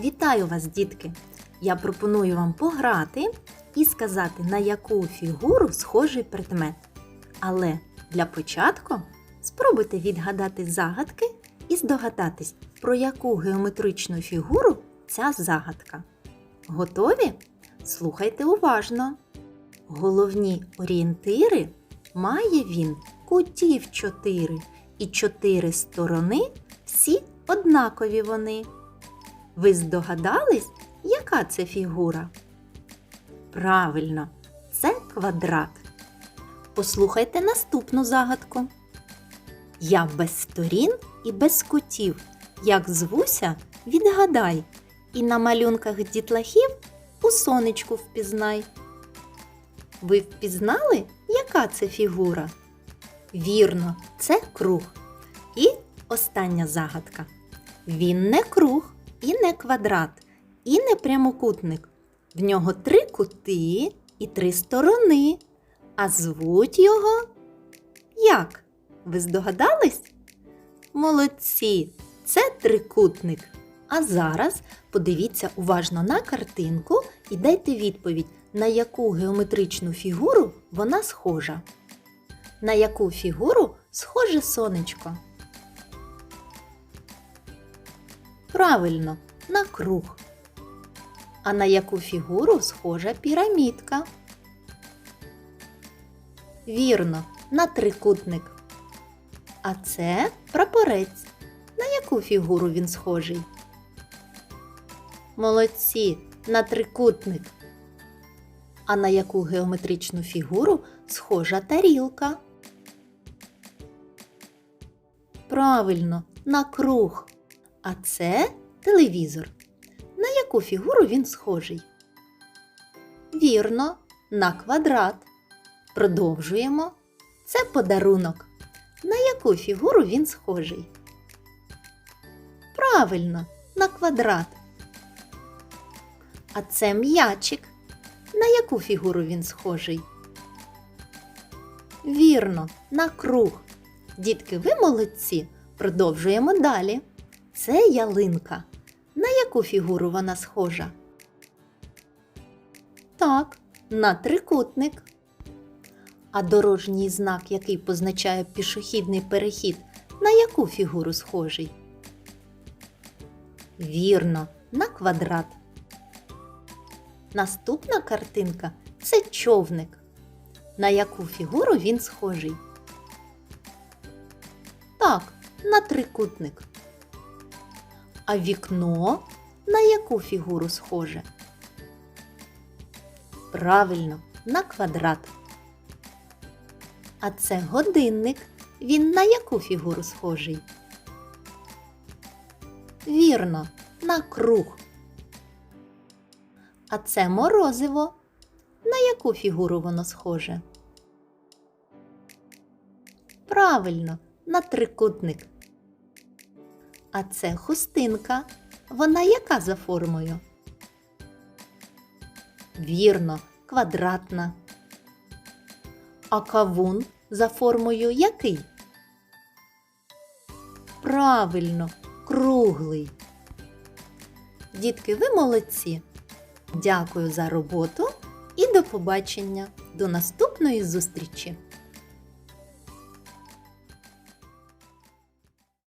Вітаю вас, дітки! Я пропоную вам пограти і сказати, на яку фігуру схожий предмет. Але для початку спробуйте відгадати загадки і здогадатись, про яку геометричну фігуру ця загадка. Готові? Слухайте уважно. Головні орієнтири має він кутів чотири, і чотири сторони всі однакові вони. Ви здогадались, яка це фігура? Правильно, це квадрат. Послухайте наступну загадку. Я без сторін і без кутів. Як звуся, відгадай, і на малюнках дітлахів у сонечку впізнай. Ви впізнали, яка це фігура? Вірно, це круг. І остання загадка. Він не круг і не квадрат, і не прямокутник. В нього три кути і три сторони. А звуть його як? Ви здогадались? Молодці! Це трикутник. А зараз подивіться уважно на картинку і дайте відповідь, на яку геометричну фігуру вона схожа. На яку фігуру схоже сонечко? Правильно, на круг. А на яку фігуру схожа пірамідка? Вірно, на трикутник. А це прапорець. На яку фігуру він схожий? Молодці, на трикутник. А на яку геометричну фігуру схожа тарілка? Правильно, на круг. А це телевізор. На яку фігуру він схожий? Вірно, на квадрат. Продовжуємо. Це подарунок. На яку фігуру він схожий? Правильно, на квадрат. А це м'ячик. На яку фігуру він схожий? Вірно, на круг. Дітки, ви молодці. Продовжуємо далі. Це ялинка. На яку фігуру вона схожа? Так, на трикутник. А дорожній знак, який позначає пішохідний перехід, на яку фігуру схожий? Вірно, на квадрат. Наступна картинка це човник. На яку фігуру він схожий? Так, на трикутник. А вікно на яку фігуру схоже? Правильно, на квадрат. А це годинник. Він на яку фігуру схожий? Вірно, на круг. А це морозиво. На яку фігуру воно схоже? Правильно, на трикутник. А це хустинка. Вона яка за формою? Вірно, квадратна. А кавун за формою який? Правильно, круглий. Дітки, ви молодці. Дякую за роботу і до побачення. До наступної зустрічі!